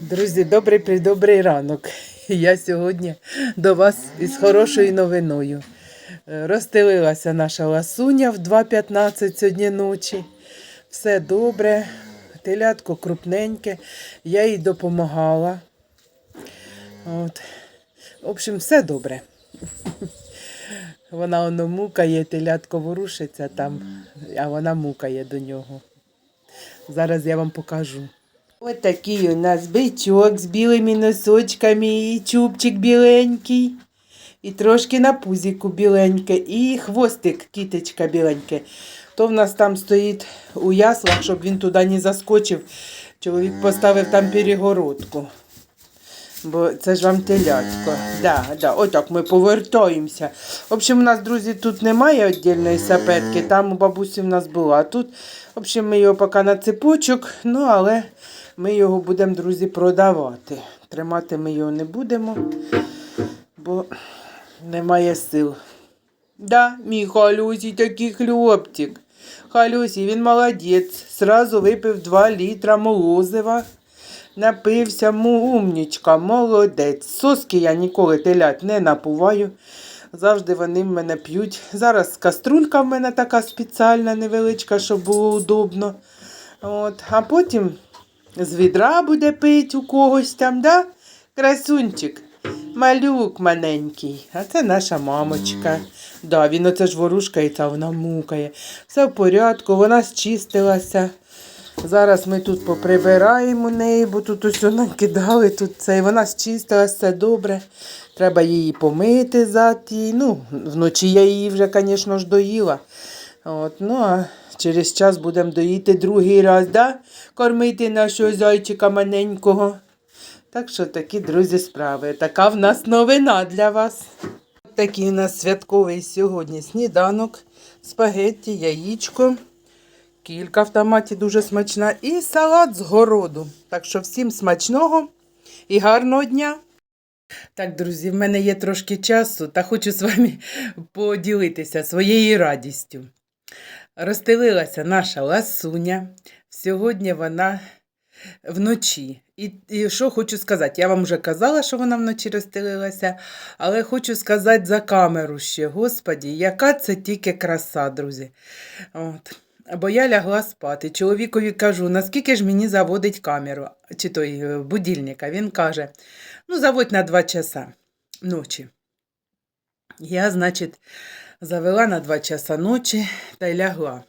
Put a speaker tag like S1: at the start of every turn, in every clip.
S1: Друзі, добрий придобрий ранок. Я сьогодні до вас із хорошою новиною. Е, Розстелилася наша ласуня в 2.15 сьогодні ночі. Все добре, телятко крупненьке, я їй допомагала. От. В общем, все добре. Вона воно мукає, телятко ворушиться там, а вона мукає до нього. Зараз я вам покажу. Ось такий у нас бичок з білими носочками, і чубчик біленький, і трошки на пузіку біленьке, і хвостик кітечка біленьке. То в нас там стоїть у яслах, щоб він туди не заскочив. Чоловік поставив там перегородку. Бо це ж вам телятко. Да, да, отак ми повертаємося. В общем, у нас, друзі, тут немає віддільної сапетки, там у бабусі в нас була. Тут, в общем, ми його поки на цепочок, ну але ми його будемо, друзі, продавати. Тримати ми його не будемо, бо немає сил. Да, мій халюсі такий хлопчик. Халюсі, він молодець. Сразу випив 2 літра молозива. Напився, умнічка, молодець. Соски я ніколи телят не напуваю. Завжди вони в мене п'ють. Зараз каструлька в мене така спеціальна, невеличка, щоб було удобно. От. А потім з відра буде пити у когось там, да? Красунчик. Малюк маленький. А це наша мамочка. Да, він оце ж ворушкається, вона мукає. Все в порядку, вона зчистилася. Зараз ми тут поприбираємо неї, бо тут усе накидали, тут це, і вона зчистилася, все добре. Треба її помити заті. Ну, вночі я її вже, звісно ж, доїла. От, ну, а через час будемо доїти другий раз, да? кормити нашого зайчика маленького. Так що такі, друзі, справи. Така в нас новина для вас. Такий у нас святковий сьогодні сніданок, спагетті, яєчко. Кілька в томаті дуже смачна. І салат з городу. Так що всім смачного і гарного дня. Так, друзі, в мене є трошки часу, та хочу з вами поділитися своєю радістю. Розстелилася наша ласуня. Сьогодні вона вночі. І, і що хочу сказати? Я вам вже казала, що вона вночі розстелилася, але хочу сказати за камеру ще. Господі, яка це тільки краса, друзі. От. Бо я лягла спати. Чоловікові кажу, наскільки ж мені заводить камеру, чи той е, будильник. Він каже: ну, заводь на 2 часа ночі. Я, значить, завела на 2 часа ночі та й лягла.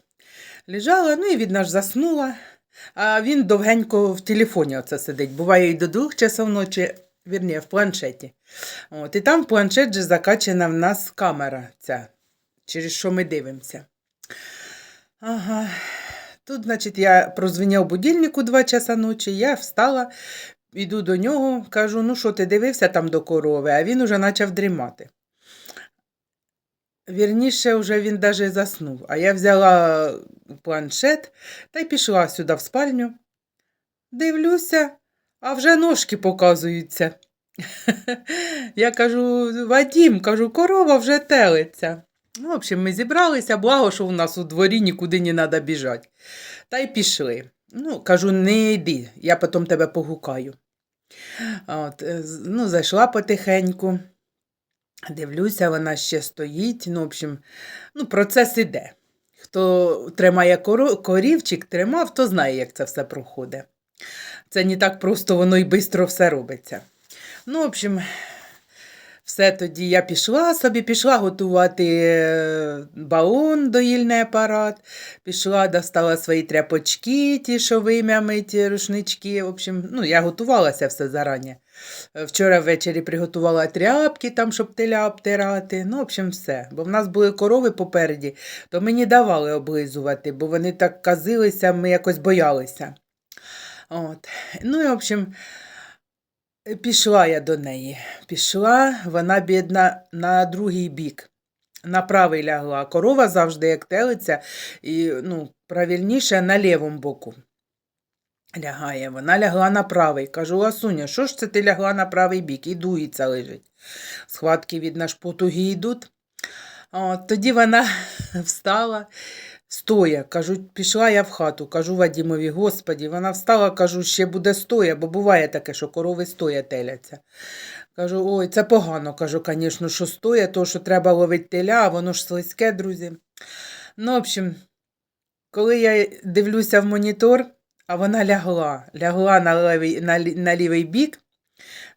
S1: Лежала, ну і відна ж заснула. А він довгенько в телефоні оце сидить. Буває і до двох часов ночі, вірні, в планшеті. От, і там в планшет же закачана в нас камера ця, через що ми дивимося. Ага. Тут, значить, я прозвіняв будильник у 2 часа ночі, я встала, йду до нього, кажу, ну що ти дивився там до корови, а він уже почав дрімати. Вірніше, вже він навіть заснув. А я взяла планшет та й пішла сюди в спальню. Дивлюся, а вже ножки показуються. Я кажу, Вадім, кажу, корова вже телиться. Ну, в общем, ми зібралися, благо, що у нас у дворі нікуди не треба біжати. Та й пішли. Ну, кажу, не йди, я потім тебе погукаю. От, е, ну, зайшла потихеньку. Дивлюся, вона ще стоїть. Ну, в общем, ну, процес іде. Хто тримає корівчик, тримав, то знає, як це все проходить. Це не так просто воно і швидко все робиться. Ну, в общем, все тоді я пішла собі, пішла готувати е, балон, доїльний апарат, пішла, достала свої тряпочки, ті, що вим'ями, ті рушнички. В общем, ну, я готувалася все зарані. Е, Вчора ввечері приготувала тряпки, там, щоб теля обтирати. Ну, в общем, все. Бо в нас були корови попереді, то мені давали облизувати, бо вони так казилися, ми якось боялися. От. Ну і, в общем, пішла я до неї. Пішла, вона, бідна, на другий бік. На правий лягла. Корова завжди як телиться, і ну, правильніше на лівому боку лягає. Вона лягла на правий. Кажу, Ласуня, що ж це ти лягла на правий бік? І дується лежить. Схватки від наш потуги йдуть. От, тоді вона встала, стоя. Кажу, пішла я в хату, кажу Вадімові, господі, вона встала, кажу, ще буде стоя, бо буває таке, що корови стоя теляться. Кажу, ой, це погано, кажу, звісно, що стоя, то що треба ловити теля, а воно ж слизьке, друзі. Ну, в общем, коли я дивлюся в монітор, а вона лягла, лягла на лівий, на, на лівий бік,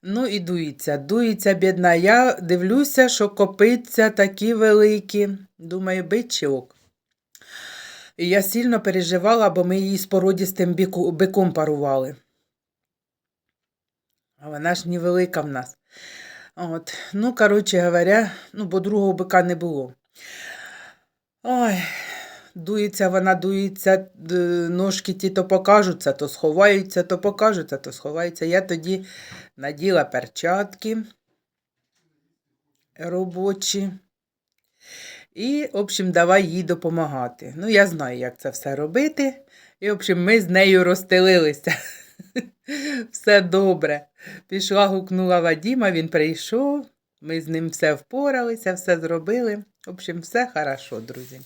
S1: ну і дується, дується, бідна. Я дивлюся, що копиться такі великі. Думаю, бичок. І я сильно переживала, бо ми її з породістим биком парували. А вона ж невелика в нас. От. Ну, коротше говоря, ну, бо другого бика не було. Ой, дується вона, дується, ножки ті то покажуться, то сховаються, то покажуться, то сховаються. Я тоді наділа перчатки робочі. І, в общем, давай їй допомагати. Ну, я знаю, як це все робити. І, в общем, ми з нею розстелилися. Все добре. Пішла, гукнула Вадіма, він прийшов. Ми з ним все впоралися, все зробили. В общем, все хорошо, друзі.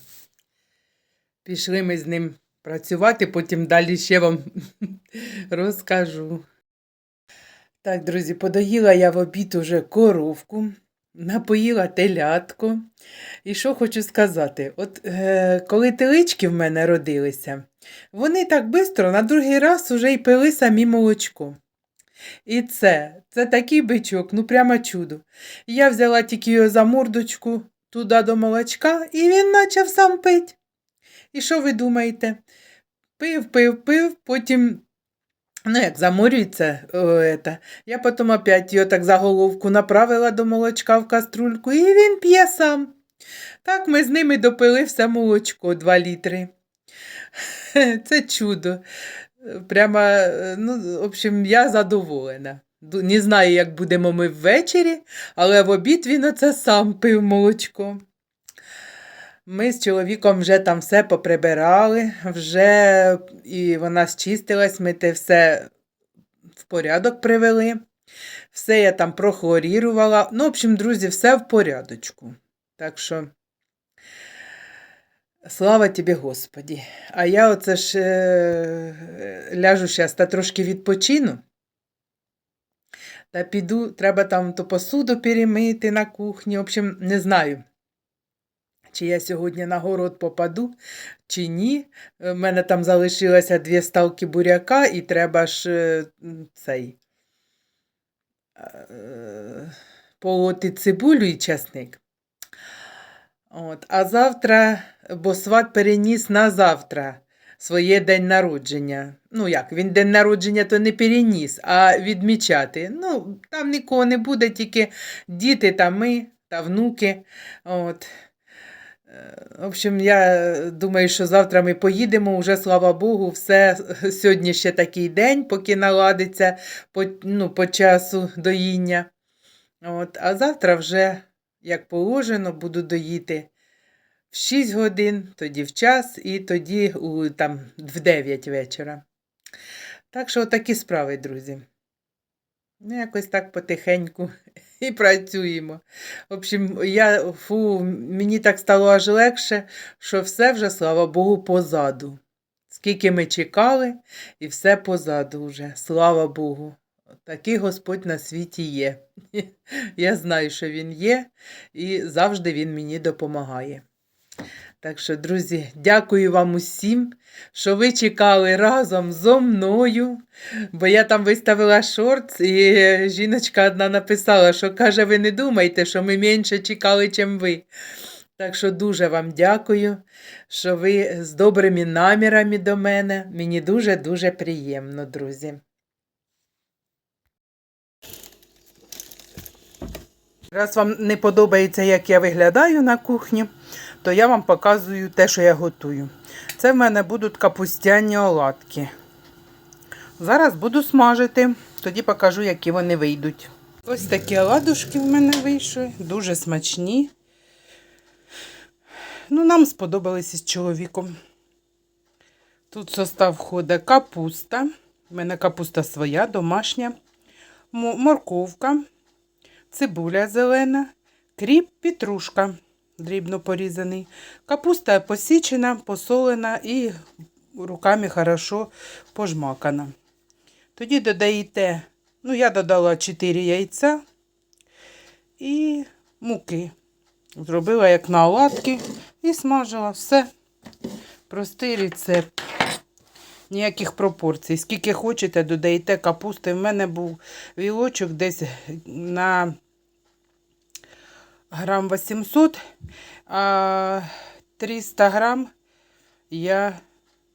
S1: Пішли ми з ним працювати, потім далі ще вам розкажу. Так, друзі, подоїла я в обід уже коровку, напоїла телятку. І що хочу сказати? От е, коли телички в мене родилися, вони так швидко на другий раз уже й пили самі молочко. І це, це такий бичок, ну прямо чудо. Я взяла тільки його за мордочку туди до молочка, і він почав сам пить. І що ви думаєте? Пив, пив, пив, потім, ну як заморюється, о, я потім опять його так за головку направила до молочка в каструльку, і він п'є сам. Так ми з ними допили все молочко 2 літри. Це чудо. Прямо, ну, в общем, я задоволена. Не знаю, як будемо ми ввечері, але в обід він оце сам пив молочко. Ми з чоловіком вже там все поприбирали, вже і вона зчистилась, ми те все в порядок привели. Все я там прохлорірувала. Ну, в общем, друзі, все в порядочку. Так що, слава тобі, Господі. А я оце ж е, ляжу зараз та трошки відпочину. Та піду, треба там то посуду перемити на кухні. В общем, не знаю, чи я сьогодні на город попаду, чи ні. У мене там залишилося дві ставки буряка, і треба ж е, цей е, полоти цибулю і часник. От. А завтра, бо сват переніс на завтра своє день народження. Ну як, він день народження то не переніс, а відмічати. Ну, там нікого не буде, тільки діти та ми та внуки. От. Е, В общем, я думаю, що завтра ми поїдемо, уже слава Богу, все сьогодні ще такий день, поки наладиться по, ну, по часу доїння. От, а завтра вже, як положено, буду доїти в 6 годин, тоді в час і тоді у, там, в 9 вечора. Так що такі справи, друзі. Ну, якось так потихеньку і працюємо. В общем, я, фу, мені так стало аж легше, що все вже, слава Богу, позаду. Скільки ми чекали, і все позаду вже, слава Богу. Такий Господь на світі є. Я знаю, що Він є, і завжди Він мені допомагає. Так що, друзі, дякую вам усім, що ви чекали разом зо мною. Бо я там виставила шорт, і жіночка одна написала, що каже, ви не думайте, що ми менше чекали, чим ви. Так що дуже вам дякую, що ви з добрими намірами до мене. Мені дуже-дуже приємно, друзі. Раз вам не подобається, як я виглядаю на кухні, то я вам показую те, що я готую. Це в мене будуть капустяні оладки. Зараз буду смажити, тоді покажу, які вони вийдуть. Ось такі оладушки в мене вийшли, дуже смачні. Ну, нам сподобалися з чоловіком. Тут состав входить капуста. У мене капуста своя, домашня, морковка, цибуля зелена, кріп, петрушка. дрібно порізаний. Капуста посічена, посолена і руками хорошо пожмакана. Тоді додаєте, ну, я додала 4 яйця і муки. Зробила як на оладки і смажила. Все. Простий рецепт. Ніяких пропорцій. Скільки хочете, додаєте капусти. В мене був вілочок десь на грам 800, а 300 грам я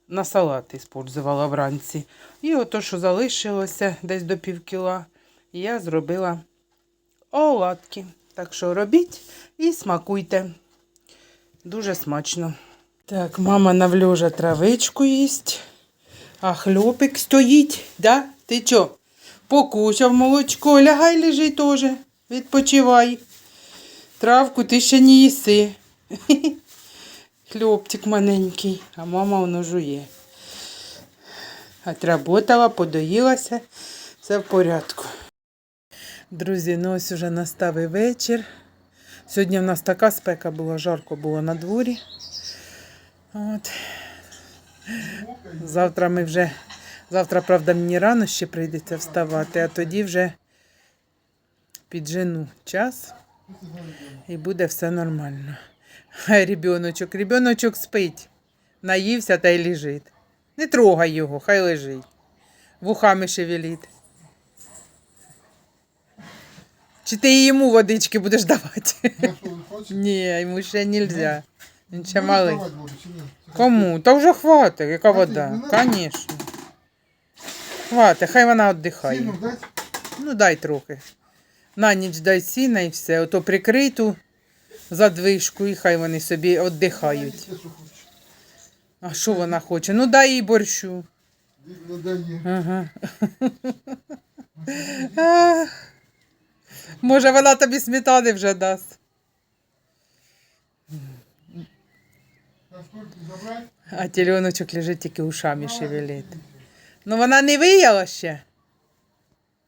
S1: на салат использувала вранці. І ото, що залишилося десь до пів кіла, я зробила оладки. Так що робіть і смакуйте. Дуже смачно. Так, мама навльожа травичку їсть. А хлопик стоїть, да? Ти чо? Покушав молочко, лягай лежи теж. Відпочивай. Травку ти ще не їси. Хлопчик маленький, а мама воно жує. Отработала, подоїлася, все в порядку. Друзі, ну ось уже настав і вечір. Сьогодні в нас така спека була, жарко було на дворі. От. Завтра ми вже, завтра, правда, мені рано ще прийдеться вставати, а тоді вже піджену час і буде все нормально. Хай ребеночок, ребеночок спить, наївся та й лежить. Не трогай його, хай лежить. Вухами шевелить. Чи ти йому водички будеш давати? Ні, йому ще нельзя. Він ще
S2: Ну,
S1: малий. Кому? Та вже хватить, яка вода. Звісно. Хватить, хай вона віддихає. Ну дай трохи. На ніч дай сіна і все. Ото прикрий ту задвижку і хай вони собі віддихають. А що вона хоче? Ну дай їй борщу. Ага. Може, вона тобі сметани вже дасть.
S2: А
S1: тільоночок лежить тільки ушами шевелить. Ну вона не вияла ще.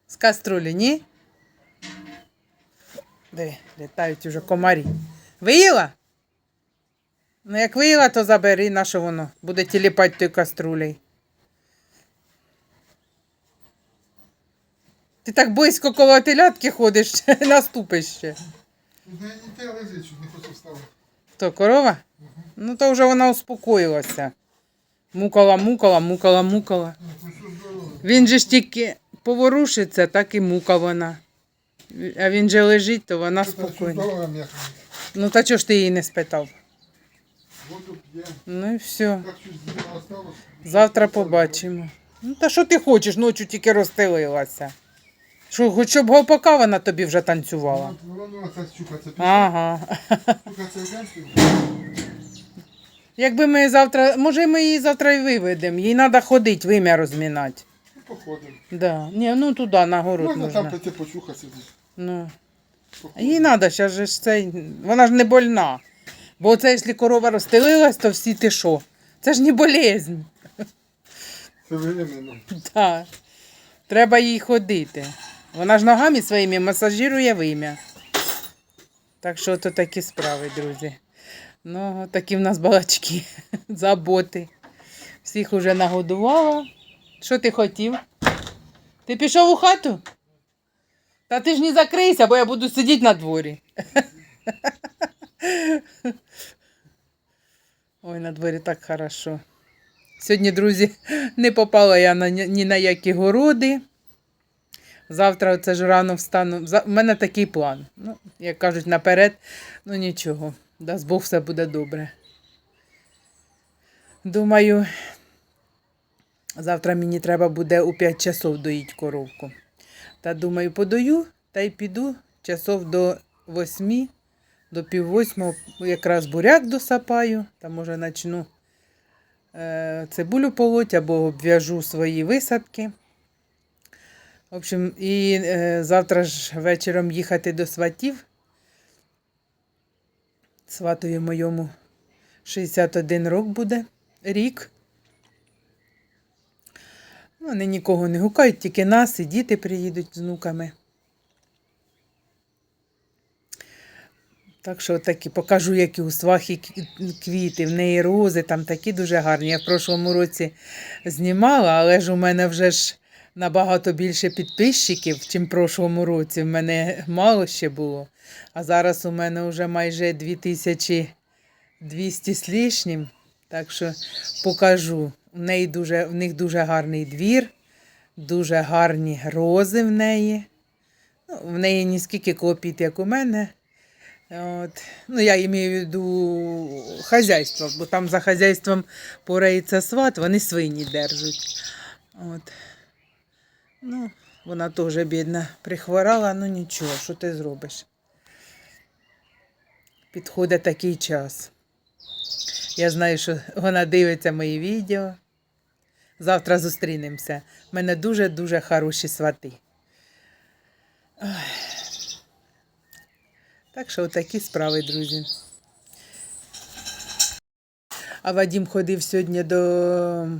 S1: З каструлі, ні? Диви, літають уже комарі. Виїла? Ну, як виїла, то забери, на що воно? Буде тіліпати той каструлей. Ти так близько коло телятки ходиш, наступиш ще.
S2: Ну, де і те лежить, щоб не хоче вставити.
S1: То корова? Ну, то вже вона успокоїлася. Мукала, мукала, мукала, мукала.
S2: Ну.
S1: Він же ж тільки поворушиться, так і мука вона. А він же лежить, то вона спокійна. Ну та чого ж ти її не спитав? Ну і все. Завтра побачимо. Ну та що ти хочеш, ночі тільки розстелилася. Що, хоч щоб гопака вона тобі вже танцювала.
S2: Ну.
S1: Ага. Якби ми завтра, може ми її завтра і виведемо. Їй треба ходити, вим'я розмінати.
S2: Ну, походимо.
S1: Да. Ні, ну туди, на город
S2: Можна
S1: можна.
S2: там пойти почухатися.
S1: Ну. Їй треба, зараз же ж цей, вона ж не больна. Бо це, якщо корова розстелилась, то всі ти що? Це ж не болезнь.
S2: Це временно.
S1: Так. Треба їй ходити. Вона ж ногами своїми масажирує вим'я. Так що то такі справи, друзі. Ну, такі в нас балачки, заботи. Всіх уже нагодувала. Що ти хотів? Ти пішов у хату? Та ти ж не закрийся, бо я буду сидіти на дворі. Ой, на дворі так хорошо. Сьогодні, друзі, не попала я на, ні на які городи. Завтра це ж рано встану. У мене такий план. Ну, як кажуть, наперед, ну нічого. Дасть Бог все буде добре. Думаю, завтра мені треба буде у 5 часов доїть коровку. Та думаю, подою та й піду часов до 8, до пів восьмого якраз буряк досапаю, та може почну е, цибулю полоть або обв'яжу свої висадки. В общем, і е, завтра ж вечором їхати до сватів. Сватою моєму 61 рок буде рік. Вони нікого не гукають, тільки нас і діти приїдуть з внуками. Так що такі покажу, які у свахи квіти, в неї рози, там такі дуже гарні. Я в прошлому році знімала, але ж у мене вже ж набагато більше підписчиків, ніж в прошлому році. В мене мало ще було. А зараз у мене вже майже 2200 з лишнім. Так що покажу. В, неї дуже, в них дуже гарний двір, дуже гарні рози в неї. Ну, в неї не скільки клопіт, як у мене. От. Ну, я маю в виду хазяйство, бо там за хазяйством порається сват, вони свині держать. От. Ну, вона теж бідна прихворала, ну нічого, що ти зробиш? Підходить такий час. Я знаю, що вона дивиться мої відео. Завтра зустрінемося. У мене дуже-дуже хороші свати. Так що такі справи, друзі. А Вадім ходив сьогодні до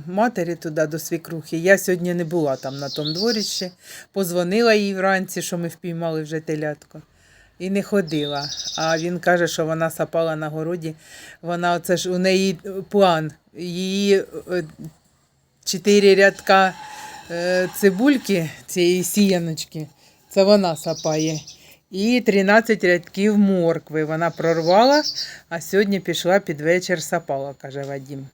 S1: матері туди, до свікрухи. Я сьогодні не була там на тому дворищі. Позвонила їй вранці, що ми впіймали вже телятко. І не ходила. А він каже, що вона сапала на городі. Вона оце ж у неї план. Її е, чотири рядка е, цибульки, цієї сіяночки, це вона сапає. І 13 рядків моркви вона прорвала, а сьогодні пішла під вечір сапала, каже Вадім.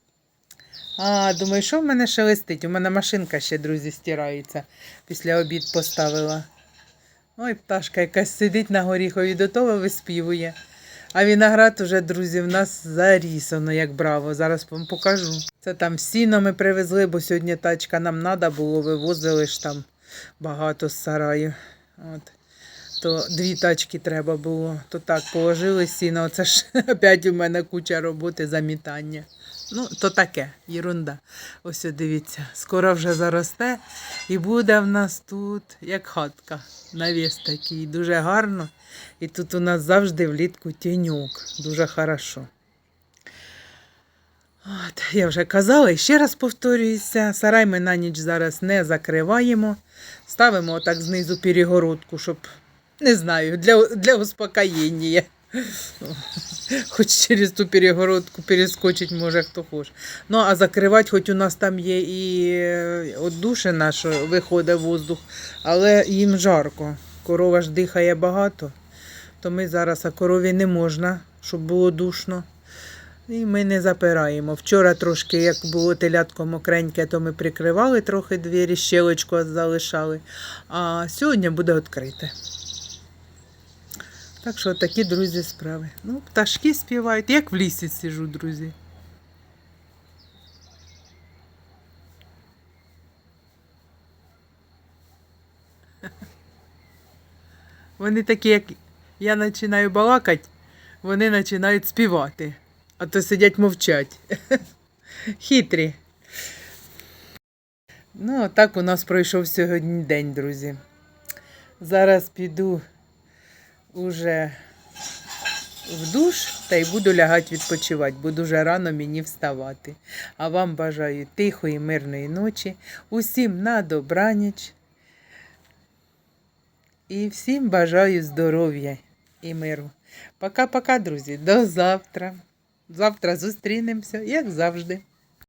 S1: А, думаю, що в мене шелестить? У мене машинка ще, друзі, стирається. Після обід поставила. Ой, пташка якась сидить на горіхові, до того виспівує. А виноград уже, друзі, в нас зарісано, як браво. Зараз вам покажу. Це там сіно ми привезли, бо сьогодні тачка нам треба було, вивозили ж там багато з сараю. От. То дві тачки треба було. То так, положили сіно. Це ж опять у мене куча роботи замітання. Ну, то таке, єрунда. Ось дивіться, скоро вже заросте і буде в нас тут як хатка. Навіс такий, дуже гарно. І тут у нас завжди влітку тіньок. Дуже хорошо. От, я вже казала і ще раз повторююся, сарай ми на ніч зараз не закриваємо. Ставимо отак знизу перегородку, щоб, не знаю, для, для успокоєння. Хоч через ту перегородку перескочить може хто хоче. Ну, а закривати, хоч у нас там є і е, отдушина, що виходить воздух, але їм жарко. Корова ж дихає багато, то ми зараз, а корові не можна, щоб було душно. І ми не запираємо. Вчора трошки, як було телятко мокреньке, то ми прикривали трохи двері, щелочку залишали. А сьогодні буде відкрите. Так що такі, друзі, справи. Ну, пташки співають, як в лісі сижу, друзі. Вони такі, як я починаю балакати, вони починають співати, а то сидять мовчать. Хитрі. Ну, так у нас пройшов сьогодні день, друзі. Зараз піду уже в душ та й буду лягати відпочивати, бо дуже рано мені вставати. А вам бажаю тихої, мирної ночі, усім на добраніч. І всім бажаю здоров'я і миру. Пока-пока, друзі. До завтра. Завтра зустрінемося, як завжди.